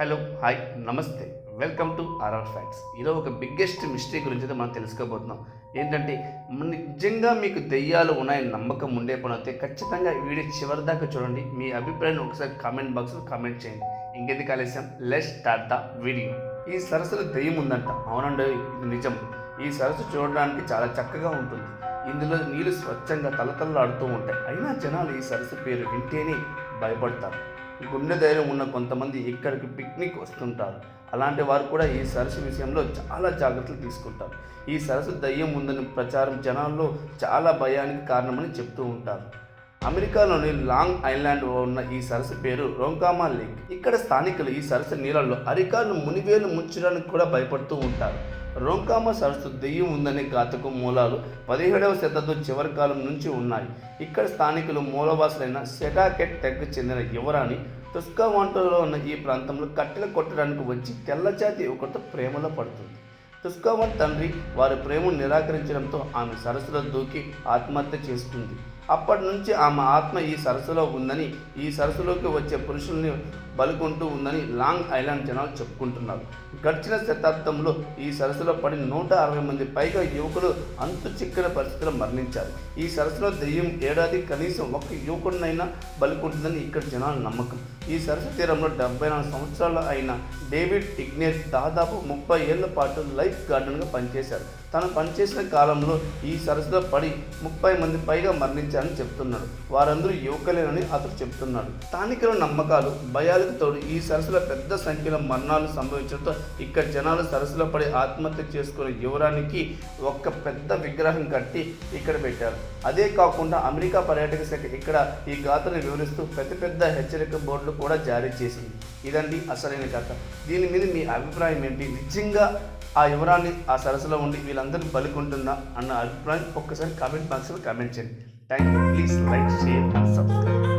Hello hi నమస్తే. Welcome to R R facts. ఈరోజు ఒక బిగ్గెస్ట్ మిస్టేక్ గురించి అయితే మనం తెలుసుకోబోతున్నాం. ఏంటంటే నిజంగా మీకు దెయ్యాలు ఉన్నాయని నమ్మకం ఉండే పని అయితే ఖచ్చితంగా వీడియో చివరి దాకా చూడండి. మీ అభిప్రాయాన్ని ఒకసారి కామెంట్ బాక్స్లో కామెంట్ చేయండి. ఇంకెందుకు ఆలస్యం? లెస్ స్టార్ట్ ద వీడియో ఈ సరస్సులో దెయ్యం ఉందంట. అవునండి ఇది నిజం. ఈ సరస్సు చూడడానికి చాలా చక్కగా ఉంటుంది. ఇందులో నీళ్ళు స్వచ్ఛంగా తలతల్లాడుతూ ఉంటాయి. అయినా జనాలు ఈ సరస్సు పేరు వింటేనే భయపడతారు. గుండె ధైర్యం ఉన్న కొంతమంది ఇక్కడికి పిక్నిక్ వస్తుంటారు. అలాంటి వారు కూడా ఈ సరస్సు విషయంలో చాలా జాగ్రత్తలు తీసుకుంటారు. ఈ సరస్సు దయ్యం ఉందని ప్రచారం జనాల్లో చాలా భయానికి కారణమని చెప్తూ ఉంటారు. అమెరికాలోని లాంగ్ ఐలాండ్ ఉన్న ఈ సరస్సు పేరు రోంకామా లేక్. ఇక్కడ స్థానికులు ఈ సరస్సు నీళ్ళల్లో అరికాలు మునివేలు ముంచడానికి కూడా భయపడుతూ ఉంటారు. రోంకామ సరస్సు దెయ్యం ఉందనే ఘాతకు మూలాలు పదిహేడవ శతాబ్దం చివరి కాలం నుంచి ఉన్నాయి. ఇక్కడ స్థానికులు మూలవాసులైన సెటాకెట్ తెగకు చెందిన యువరాణి తుస్కావాంటోలో ఉన్న ఈ ప్రాంతంలో కట్టెలు కొట్టడానికి వచ్చి తెల్లజాతి ఒకటి ప్రేమలో పడుతుంది. తుస్కోవన్ తండ్రి వారి ప్రేమను నిరాకరించడంతో ఆమె సరస్సులో దూకి ఆత్మహత్య చేసుకుంది. అప్పటి నుంచి ఆమె ఆత్మ ఈ సరస్సులో ఉందని ఈ సరస్సులోకి వచ్చే పురుషుల్ని బలుకుంటూ ఉందని లాంగ్ ఐలాండ్ జనాలు చెప్పుకుంటున్నారు. గడిచిన శతాబ్దంలో ఈ సరస్సులో పడి నూట అరవై మంది పైగా యువకులు అంతు చిక్కిన పరిస్థితులు మరణించారు. ఈ సరస్సులో దెయ్యం ఏడాది కనీసం ఒక యువకుడినైనా బలుకుంటుందని ఇక్కడ జనాల నమ్మకం. ఈ సరస్సు తీరంలో డెబ్బై నాలుగు సంవత్సరాలు అయిన డేవిడ్ ఇగ్నేట్ దాదాపు ముప్పై ఏళ్ళ పాటు లైఫ్ గార్డెన్గా పనిచేశారు. తను పనిచేసిన కాలంలో ఈ సరస్సులో పడి ముప్పై మంది పైగా మరణించారని చెప్తున్నాడు. వారందరూ యువకులేనని అతడు చెప్తున్నాడు. స్థానికుల నమ్మకాలు భయాలకు తోడు ఈ సరస్సులో పెద్ద సంఖ్యలో మరణాలు సంభవించడంతో ఇక్కడ జనాలు సరస్సులో పడి ఆత్మహత్య చేసుకునే యువరానికి ఒక్క పెద్ద విగ్రహం కట్టి ఇక్కడ పెట్టారు. అదే కాకుండా అమెరికా పర్యాటక శాఖ ఇక్కడ ఈ గాథను వివరిస్తూ పెద్ద పెద్ద హెచ్చరిక బోర్డులు కూడా జారీ చేసింది. ఇదండి అసలైన కథ దీని మీద మీ అభిప్రాయం ఏంటి? నిజంగా ఆ యువరాణి ఆ సరస్సులో ఉండి వీళ్ళందరినీ బలికుంటుందా అన్న అభిప్రాయం ఒక్కసారి కామెంట్ బాక్స్లో కామెంట్ చేయండి. Thank you please like share and subscribe